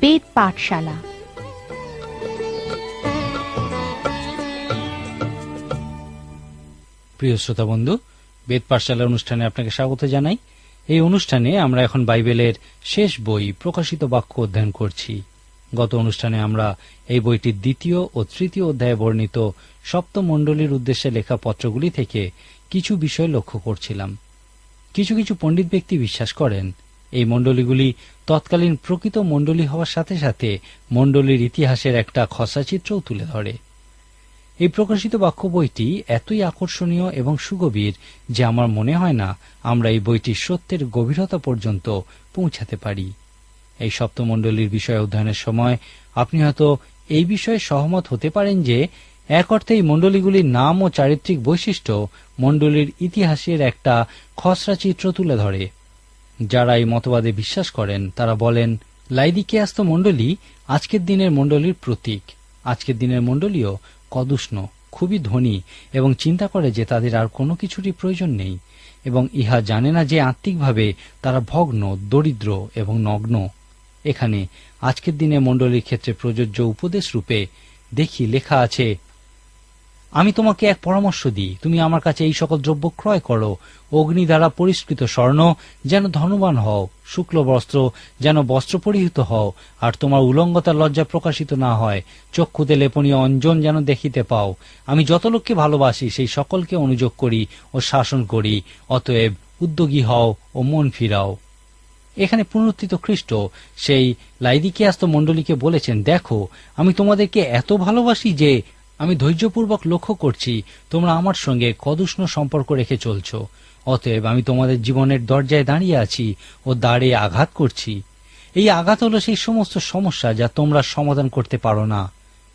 বেদ পাঠশালা। প্রিয় শ্রোতা বন্ধু, বেদ পাঠশালা অনুষ্ঠানে আপনাকে স্বাগত জানাই। এই অনুষ্ঠানে আমরা এখন বাইবেলের শেষ বই, প্রকাশিত বাক্য অধ্যয়ন করছি। গত অনুষ্ঠানে আমরা এই বইটির দ্বিতীয় ও তৃতীয় অধ্যায়ে বর্ণিত সপ্তমণ্ডলীর উদ্দেশ্যে লেখা পত্রগুলি থেকে কিছু বিষয় লক্ষ্য করছিলাম। কিছু কিছু পণ্ডিত ব্যক্তি বিশ্বাস করেন এই মণ্ডলীগুলি তৎকালীন প্রকৃত মণ্ডলী হওয়ার সাথে সাথে মণ্ডলীর ইতিহাসের একটা খসাচিত্রও তুলে ধরে। এই প্রকাশিত বাক্য বইটি এতই আকর্ষণীয় এবং সুগভীর যে আমার মনে হয় না আমরা এই বইটির সত্যের গভীরতা পর্যন্ত পৌঁছাতে পারি। এই সপ্তমণ্ডলীর বিষয় অধ্যয়নের সময় আপনি হয়তো এই বিষয়ে সহমত হতে পারেন যে এক অর্থে এই মণ্ডলীগুলির নাম ও চারিত্রিক বৈশিষ্ট্য মণ্ডলীর ইতিহাসের একটা খসড়া চিত্র তুলে ধরে। যারা এই মতবাদে বিশ্বাস করেন, তারা বলেন লাইদিকেয়াস্ত মণ্ডলী আজকের দিনের মণ্ডলীর প্রতীক। আজকের দিনের মণ্ডলীও কদুষ্ণ, খুবই ধনী এবং চিন্তা করে যে তাদের আর কোনো কিছুরই প্রয়োজন নেই এবং ইহা জানে না যে আত্মিকভাবে তারা ভগ্ন, দরিদ্র এবং নগ্ন। এখানে আজকের দিনে মণ্ডলীর ক্ষেত্রে প্রযোজ্য উপদেশ রূপে দেখি লেখা আছে আমি তোমাকে এক পরামর্শ দিই। তুমি আমার কাছে এই সকল দ্রব্য ক্রয় করো। অগ্নি দ্বারা পরিষ্কৃত স্বর্ণ যেন ধনবান হও, শুক্ল বস্ত্র যেন বস্ত্র পরিহিত হও, আর তোমার উলঙ্গতার লজ্জা প্রকাশিত না হয়। চক্ষুতে লেপনীয় অঞ্জন যেন দেখিতে পাও। আমি যত লোককে ভালোবাসি, সেই সকলকে অনুযোগ করি ও শাসন করি। অতএব উদ্যোগী হও ও মন ফিরাও। এখানে পুনরুত্থিত খ্রিস্ট, সেই লাইদিকিয়াস্ত মণ্ডলীকে বলেছেন, দেখো, আমি তোমাদেরকে এত ভালোবাসি যে আমি ধৈর্যপূর্বক লক্ষ্য করছি, তোমরা আমার সঙ্গে কদুষ্ণ সম্পর্ক রেখে চলছ। অতএব আমি তোমাদের জীবনের দরজায় দাঁড়িয়ে আছি ও দাঁড়ে আঘাত করছি। এই আঘাত হলো সেই সমস্ত সমস্যা যা তোমরা সমাধান করতে পারো না।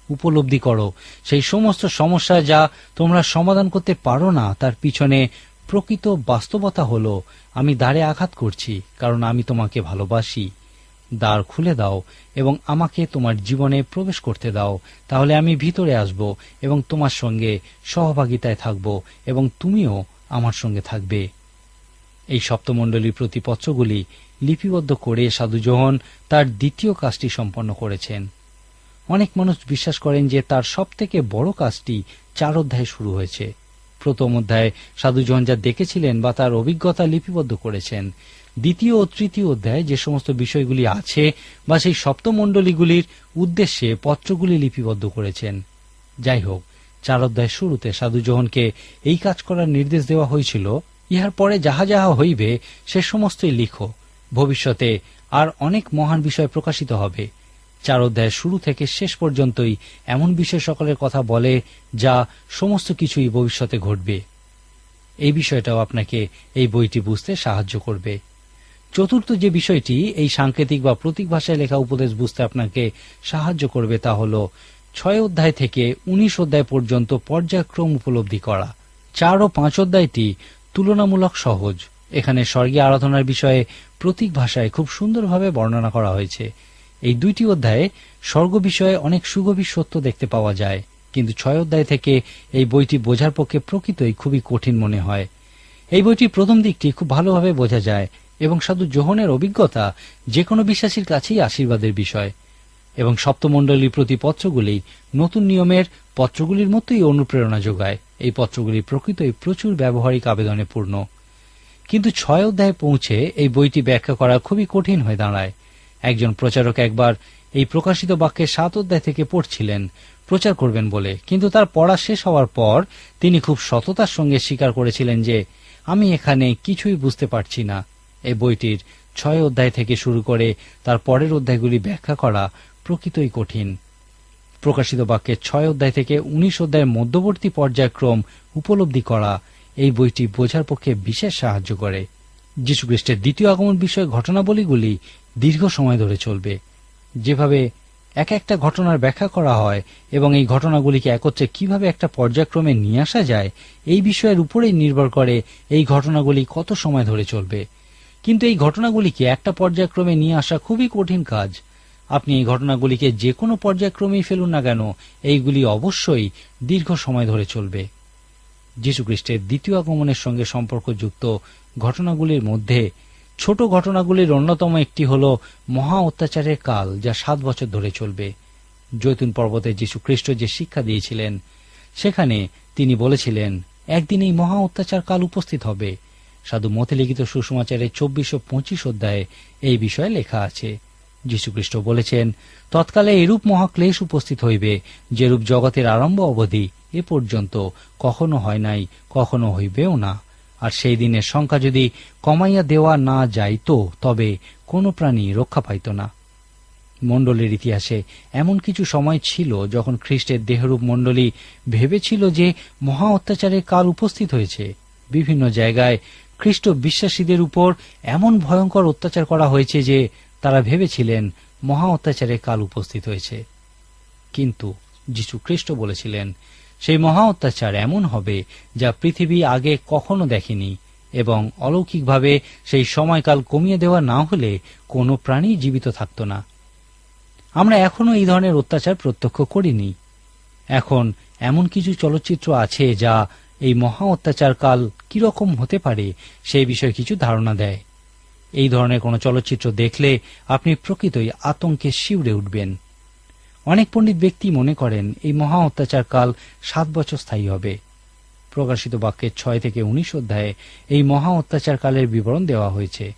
উপলব্ধি করো, সেই সমস্ত সমস্যা যা তোমরা সমাধান করতে পারো না, তার পিছনে প্রকৃত বাস্তবতা হলো, আমি দাঁড়ে আঘাত করছি, কারণ আমি তোমাকে ভালোবাসি। দ্বার খুলে দাও এবং আমাকে তোমার জীবনে প্রবেশ করতে দাও। তাহলে আমি ভিতরে আসব এবং তোমার সঙ্গে সহভাগিতায় থাকব এবং তুমিও আমার সঙ্গে থাকবে। এই সপ্তমণ্ডলীর প্রতিপত্রগুলি লিপিবদ্ধ করে সাধু জোহন তার দ্বিতীয় কাজটি সম্পন্ন করেছেন। অনেক মানুষ বিশ্বাস করেন যে তার সবথেকে বড় কাজটি চার অধ্যায়ে শুরু হয়েছে। প্রথম অধ্যায়ে সাধু জোহন যা দেখেছিলেন বা তার অভিজ্ঞতা লিপিবদ্ধ করেছেন। দ্বিতীয় ও তৃতীয় অধ্যায়ে যে সমস্ত বিষয়গুলি আছে বা সেই সপ্তমণ্ডলীগুলির উদ্দেশ্যে পত্রগুলি লিপিবদ্ধ করেছেন। যাই হোক, চার অধ্যায় শুরুতে সাধু জোহনকে এই কাজ করার নির্দেশ দেওয়া হয়েছিল, ইহার পরে যাহা যাহা হইবে সে সমস্তই লিখো। ভবিষ্যতে আর অনেক মহান বিষয় প্রকাশিত হবে। চার অধ্যায়ের শুরু থেকে শেষ পর্যন্তই এমন বিষয় সকলের কথা বলে যা সমস্ত কিছুই ভবিষ্যতে ঘটবে। এই বিষয়টাও আপনাকে এই বইটি বুঝতে সাহায্য করবে। চতুর্থ যে বিষয়টি, এই সাংকেতিক বা প্রতীক ভাষায় লেখা উপদেশ বুঝতে আপনাকে সাহায্য করবে তা হল ছয় অধ্যায় থেকে উনিশ অধ্যায় পর্যন্ত পর্যায়ক্রম উপলব্ধি করা। চার ও পাঁচ অধ্যায়টি তুলনামূলক সহজ। এখানে স্বর্গীয় আরাধনার বিষয়ে প্রতীক ভাষায় খুব সুন্দরভাবে বর্ণনা করা হয়েছে। এই দুইটি অধ্যায়ে স্বর্গ বিষয়ে অনেক সুগভীর সত্য দেখতে পাওয়া যায়, কিন্তু ছয় অধ্যায় থেকে এই বইটি বোঝার পক্ষে প্রকৃতই খুবই কঠিন মনে হয়। এই বইটির প্রথম দিকটি খুব ভালোভাবে বোঝা যায় এবং সাধু জোহনের অভিজ্ঞতা যে কোনো বিশ্বাসীর কাছেই আশীর্বাদের বিষয়। এবং সপ্তমণ্ডলীর প্রতি পত্রগুলি নতুন নিয়মের পত্রগুলির মতোই অনুপ্রেরণা যোগায়। এই পত্রগুলি প্রকৃতই প্রচুর ব্যবহারিক আবেদনে পূর্ণ। কিন্তু ছয় অধ্যায়ে পৌঁছে এই বইটি ব্যাখ্যা করা খুবই কঠিন হয়ে দাঁড়ায়। একজন প্রচারক একবার এই প্রকাশিত বাক্যে সাত অধ্যায় থেকে পড়ছিলেন, প্রচার করবেন বলে। কিন্তু তার পড়া শেষ হওয়ার পর তিনি খুব সততার সঙ্গে স্বীকার করেছিলেন যে, আমি এখানে কিছুই বুঝতে পারছি না। এই বইটির ছয় অধ্যায় থেকে শুরু করে তার পরের অধ্যায়গুলি ব্যাখ্যা করা প্রকৃতই কঠিন। প্রকাশিত বাক্যের ছয় অধ্যায় থেকে উনিশ অধ্যায়ের মধ্যবর্তী পর্যায়ক্রম উপলব্ধি করা এই বইটি বোঝার পক্ষে বিশেষ সাহায্য করে। যীশুখ্রিস্টের দ্বিতীয় আগমন বিষয়ে ঘটনাবলীগুলি দীর্ঘ সময় ধরে চলবে। যেভাবে এক একটা ঘটনার ব্যাখ্যা করা হয় এবং এই ঘটনাগুলিকে একত্রে কীভাবে একটা পর্যায়ক্রমে নিয়ে আসা যায়, এই বিষয়ের উপরেই নির্ভর করে এই ঘটনাগুলি কত সময় ধরে চলবে। কিন্তু এই ঘটনাগুলিকে একটা পর্যায়ক্রমে নিয়ে আসা খুবই কঠিন কাজ। আপনি এই ঘটনাগুলিকে যে কোনো পর্যায়ক্রমেই ফেলুন না কেন, এইগুলি অবশ্যই দীর্ঘ সময় ধরে চলবে। যীশুখ্রিস্টের দ্বিতীয় আগমনের সঙ্গে সম্পর্কযুক্ত ঘটনাগুলির মধ্যে ছোট ঘটনাগুলির অন্যতম একটি হল মহা অত্যাচারের কাল, যা সাত বছর ধরে চলবে। জৈতুন পর্বতে যীশু খ্রিস্ট যে শিক্ষা দিয়েছিলেন, সেখানে তিনি বলেছিলেন, একদিন এই মহা অত্যাচার কাল উপস্থিত হবে। সাধু মতে লিখিত সুষমাচারের চব্বিশ ও পঁচিশ অধ্যায়ে এই বিষয়ে লেখা আছে। যীশুখ্রিস্ট বলেছেন, তৎকালে এরূপ মহাক্লেশ উপস্থিত হইবে, যেরূপ জগতের আরম্ভ অবধি এ পর্যন্ত কখনো হয় নাই, কখনো হইবেও না। আর সেই দিনের সংখ্যা যদি কমাইয়া দেওয়া না যাইত, তবে কোনো প্রাণী রক্ষা পাইত না। মণ্ডলের ইতিহাসে এমন কিছু সময় ছিল যখন খ্রিস্টের দেহরূপ মণ্ডলী ভেবেছিল যে মহা অত্যাচারের কাল উপস্থিত হয়েছে। বিভিন্ন জায়গায় খ্রিস্ট বিশ্বাসীদের উপর এমন ভয়ঙ্কর অত্যাচার করা হয়েছে যে তারা ভেবেছিলেন মহা অত্যাচারের কাল উপস্থিত হয়েছে। কিন্তু যীশু খ্রিস্ট বলেছিলেন, সেই মহা অত্যাচার এমন হবে যা পৃথিবী আগে কখনো দেখেনি এবং অলৌকিকভাবে সেই সময়কাল কমিয়ে দেওয়া না হলে কোনো প্রাণী জীবিত থাকত না। আমরা এখনও এই ধরনের অত্যাচার প্রত্যক্ষ করিনি। এখন এমন কিছু চলচ্চিত্র আছে যা এই মহা অত্যাচার কাল কীরকম হতে পারে সেই বিষয়ে কিছু ধারণা দেয়। এই ধরনের কোনো চলচ্চিত্র দেখলে আপনি প্রকৃতই আতঙ্কে শিউরে উঠবেন। অনেক পণ্ডিত ব্যক্তি মনে করেন এই মহা অত্যাচার কাল সাত বছর স্থায়ী হবে। প্রকাশিত বাক্যের ছয় থেকে উনিশ অধ্যায়ে এই মহা অত্যাচার কালের বিবরণ দেওয়া হয়েছে।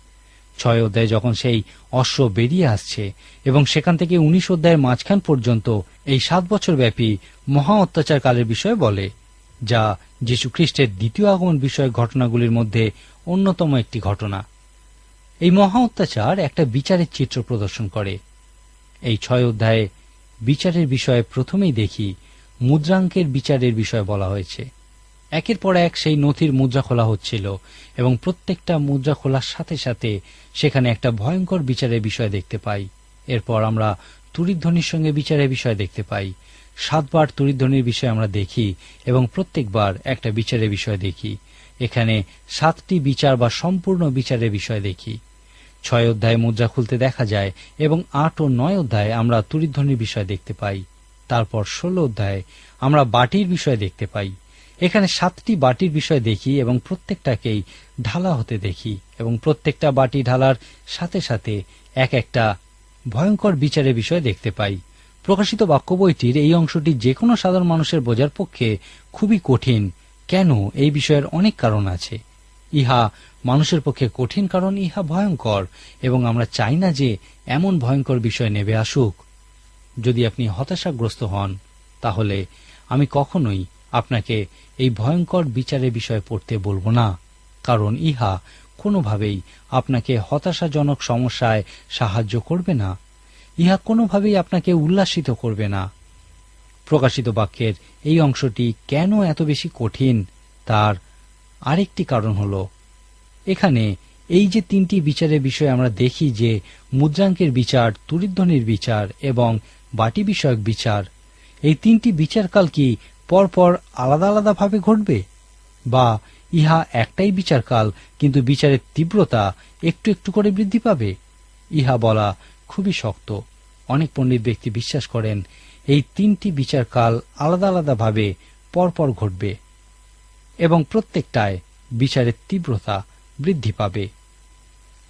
ছয় অধ্যায়ে যখন সেই অশ্ব বেরিয়ে আসছে এবং সেখান থেকে উনিশ অধ্যায়ের মাঝখান পর্যন্ত এই সাত বছর ব্যাপী মহা অত্যাচার কালের বিষয়ে বলে। যা যীশু খ্রিস্টের দ্বিতীয় আগমন বিষয়ক ঘটনাগুলির মধ্যে অন্যতম একটি ঘটনা। এই মহা অত্যাচার একটা বিচারের চিত্র প্রদর্শন করে। এই ছয় অধ্যায়ে বিচারের বিষয়ে প্রথমেই দেখি মুদ্রাঙ্কের বিচারের বিষয় বলা হয়েছে। একের পর এক সেই নথির মুদ্রা খোলা হচ্ছিল এবং প্রত্যেকটা মুদ্রা খোলার সাথে সাথে সেখানে একটা ভয়ঙ্কর বিচারের বিষয় দেখতে পাই। এরপর আমরা তুরিধ্বনির সঙ্গে বিচারের বিষয় দেখতে পাই। সাতবার তুরিধ্বনির বিষয় আমরা দেখি এবং প্রত্যেকবার একটা বিচারের বিষয় দেখি। এখানে সাতটি বিচার বা সম্পূর্ণ বিচারের বিষয় দেখি। ছয় অধ্যায়ে মুদ্রা খুলতে দেখা যায় এবং আট ও নয় অধ্যায়ে আমরা তুরিধ্বনির বিষয় দেখতে পাই। তারপর ষোলো অধ্যায়ে আমরা বাটির বিষয় দেখতে পাই। এখানে সাতটি বাটির বিষয় দেখি এবং প্রত্যেকটাকেই ঢালা হতে দেখি এবং প্রত্যেকটা বাটি ঢালার সাথে সাথে এক একটা ভয়ঙ্কর বিচারের বিষয় দেখতে পাই। প্রকাশিত বাক্য বইটির এই অংশটি যে কোনো সাধারণ মানুষের বোঝার পক্ষে খুবই কঠিন। কেন? এই বিষয়ের অনেক কারণ আছে। ইহা মানুষের পক্ষে কঠিন কারণ, ইহা ভয়ঙ্কর, এবং আমরা চাই না যে এমন ভয়ঙ্কর বিষয় নেবে আসুক। যদি আপনি হতাশাগ্রস্ত হন, তাহলে আমি কখনোই আপনাকে এই ভয়ঙ্কর বিচারের বিষয়ে পড়তে বলব না, কারণ ইহা কোনোভাবেই আপনাকে হতাশাজনক সমস্যায় সাহায্য করবে না। ইহা কোনোভাবেই আপনাকে উল্লাসিত করবে না। প্রকাশিত বাক্যের এই অংশটি কেন এত বেশি কঠিন, তার আরেকটি কারণ হল, এখানে এই যে তিনটি বিচারের বিষয়ে আমরা দেখি যে মুদ্রাঙ্কের বিচার তুরিধ্বনির বিচার এবং বাটি বিষয়ক বিচার, এই তিনটি বিচারকাল কি পরপর আলাদা আলাদাভাবে ঘটবে? বা ইহা একটাই বিচারকাল, কিন্তু বিচারের তীব্রতা একটু একটু করে বৃদ্ধি পাবে? ইহা বলা খুবই শক্ত। অনেক পণ্ডিত ব্যক্তি বিশ্বাস করেন, এই তিনটি বিচারকাল আলাদা আলাদাভাবে পরপর ঘটবে এবং প্রত্যেকটায় বিচারের তীব্রতা বৃদ্ধি পাবে।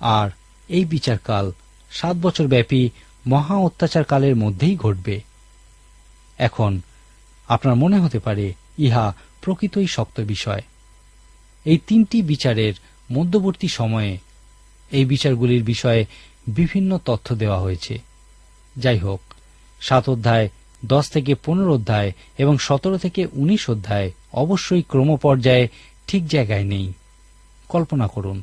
আর এই বিচারকাল সাত বছর ব্যাপী মহা অত্যাচারকালের মধ্যেই ঘটবে। এখন আপনার মনে হতে পারে, ইহা প্রকৃতই শক্ত বিষয়। এই তিনটি বিচারের মধ্যবর্তী সময়ে এই বিচারগুলির বিষয়ে বিভিন্ন তথ্য দেওয়া হয়েছে। যাই হোক সাত অধ্যায়, দশ থেকে পনেরো অধ্যায় এবং সতেরো থেকে উনিশ অধ্যায় অবশ্যই ক্রমপর্যায়ে ঠিক জায়গায় নেই। কল্পনা করুন,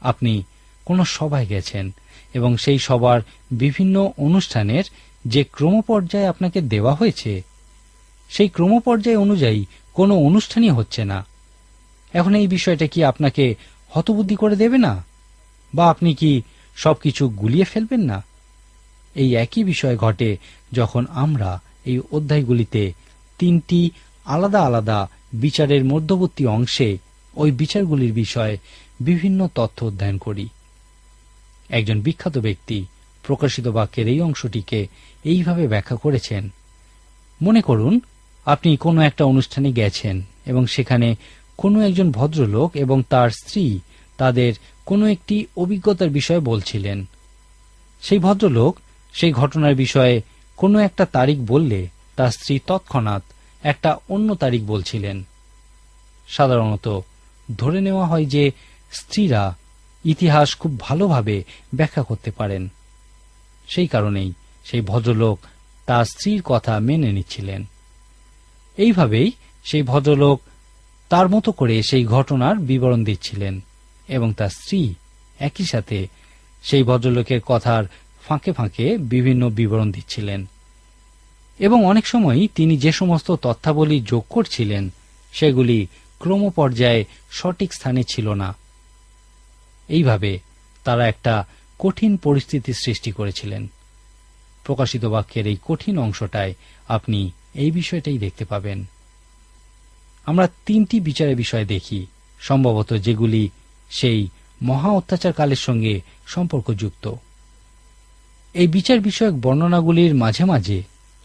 আপনি কোনো সভায় গেছেন এবং সেই সবার বিভিন্ন অনুষ্ঠানের যে ক্রমপর্যায়ে আপনাকে দেওয়া হয়েছে, সেই ক্রমপর্যায় অনুযায়ী কোনো অনুষ্ঠানই হচ্ছে না। এখন এই বিষয়টা কি আপনাকে হতবুদ্ধি করে দেবে না? বা আপনি কি সবকিছু গুলিয়ে ফেলবেন না। এই একই বিষয় ঘটে যখন আমরা এই অধ্যায়গুলিতে তিনটি আলাদা আলাদা বিচারের মধ্যবর্তী অংশে ওই বিচারগুলির বিষয়ে বিভিন্ন তথ্য অধ্যয়ন করি। একজন বিখ্যাত ব্যক্তি প্রকাশিত বাক্যের এই অংশটিকে এইভাবে ব্যাখ্যা করেছেন, মনে করুন, আপনি কোনো একটা অনুষ্ঠানে গেছেন এবং সেখানে কোনো একজন ভদ্রলোক এবং তার স্ত্রী তাদের কোনো একটি অভিজ্ঞতার বিষয়ে বলছিলেন। সেই ভদ্রলোক সেই ঘটনার বিষয়ে কোনো একটা তারিখ বললে তার স্ত্রী তৎক্ষণাৎ একটা অন্য তারিখ বলছিলেন। সাধারণত ধরে নেওয়া হয় যে স্ত্রীরা ইতিহাস খুব ভালোভাবে ব্যাখ্যা করতে পারেন। সেই কারণেই সেই ভদ্রলোক তার স্ত্রীর কথা মেনে নিচ্ছিলেন। এইভাবেই সেই ভদ্রলোক তার মতো করে সেই ঘটনার বিবরণ দিচ্ছিলেন। এবং তার স্ত্রী একই সাথে সেই ভদ্রলোকের কথার ফাঁকে ফাঁকে বিভিন্ন বিবরণ দিচ্ছিলেন। এবং অনেক সময়ই তিনি যে সমস্ত তথ্যাবলী যোগ করছিলেন, সেগুলি ক্রমপর্যায়ে সঠিক স্থানে ছিল না। এইভাবে তারা একটা কঠিন পরিস্থিতির সৃষ্টি করেছিলেন। প্রকাশিত বাক্যের এই কঠিন অংশটায় আপনি এই বিষয়টাই দেখতে পাবেন। আমরা তিনটি বিচারের বিষয় দেখি, সম্ভবত যেগুলি সেই মহা অত্যাচারকালের সঙ্গে সম্পর্কযুক্ত। এই বিচার বিষয়ক বর্ণনাগুলির মাঝে মাঝে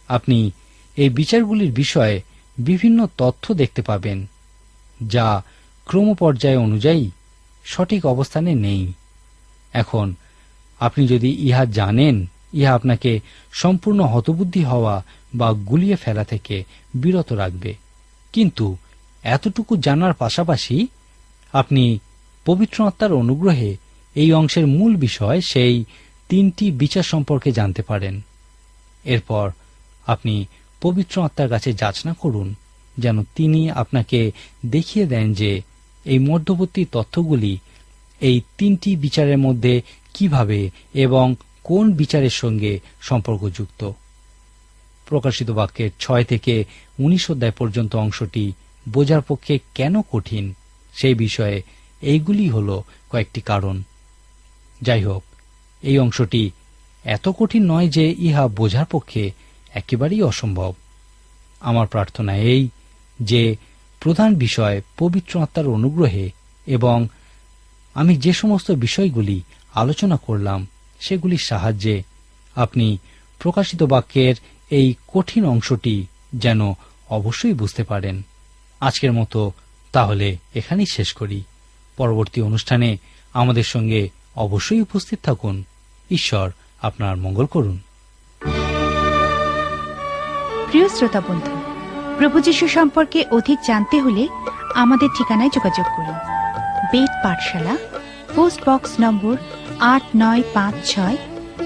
আপনি এই বিচারগুলির বিষয়ে বিভিন্ন তথ্য দেখতে পাবেন, যা ক্রমপর্যায় অনুযায়ী সঠিক অবস্থানে নেই। এখন আপনি যদি ইহা জানেন, ইহা আপনাকে সম্পূর্ণ হতবুদ্ধি হওয়া বা গুলিয়ে ফেলা থেকে বিরত রাখবে। কিন্তু এতটুকু জানার পাশাপাশি আপনি পবিত্র আত্মার অনুগ্রহে এই অংশের মূল বিষয় সেই তিনটি বিচার সম্পর্কে জানতে পারেন। এরপর আপনি পবিত্র আত্মার কাছে যাচনা করুন, যেন তিনি আপনাকে দেখিয়ে দেন যে এই মধ্যবর্তী তথ্যগুলি এই তিনটি বিচারের মধ্যে কীভাবে এবং কোন বিচারের সঙ্গে সম্পর্কযুক্ত। প্রকাশিত বাক্যের ছয় থেকে উনিশ অধ্যায় পর্যন্ত অংশটি বোঝার পক্ষে কেন কঠিন সেই বিষয়ে এইগুলি হল কয়েকটি কারণ। যাই হোক এই অংশটি এত কঠিন নয় যে ইহা বোঝার পক্ষে একেবারেই অসম্ভব। আমার প্রার্থনা এই যে প্রধান বিষয় পবিত্র আত্মার অনুগ্রহে এবং আমি যে সমস্ত বিষয়গুলি আলোচনা করলাম, সেগুলির সাহায্যে আপনি প্রকাশিত বাক্যের এই কঠিন অংশটি যেন অবশ্যই বুঝতে পারেন। আজকের মতো তাহলে এখানেই শেষ করি। পরবর্তী অনুষ্ঠানে আমাদের সঙ্গে অবশ্যই উপস্থিত থাকুন। ঈশ্বর আপনার মঙ্গল করুন। প্রিয় শ্রোতা বন্ধু, প্রভু যীশু সম্পর্কে অধিক জানতে হলে আমাদের ঠিকানায় যোগাযোগ করুন। বেদ পাঠশালা, পোস্ট বক্স নম্বর আট নয় পাঁচ ছয়,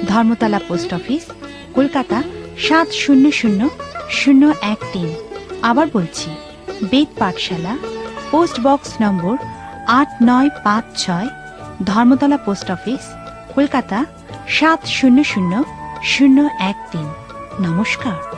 ধর্মতলা পোস্ট অফিস, কলকাতা সাত শূন্য শূন্য শূন্য এক তিন। আবার বলছি, বেদ পাঠশালা, পোস্ট বক্স নম্বর আট নয় পাঁচ ছয়, ধর্মতলা পোস্ট অফিস, কলকাতা সাত শূন্য শূন্য শূন্য এক তিন। নমস্কার।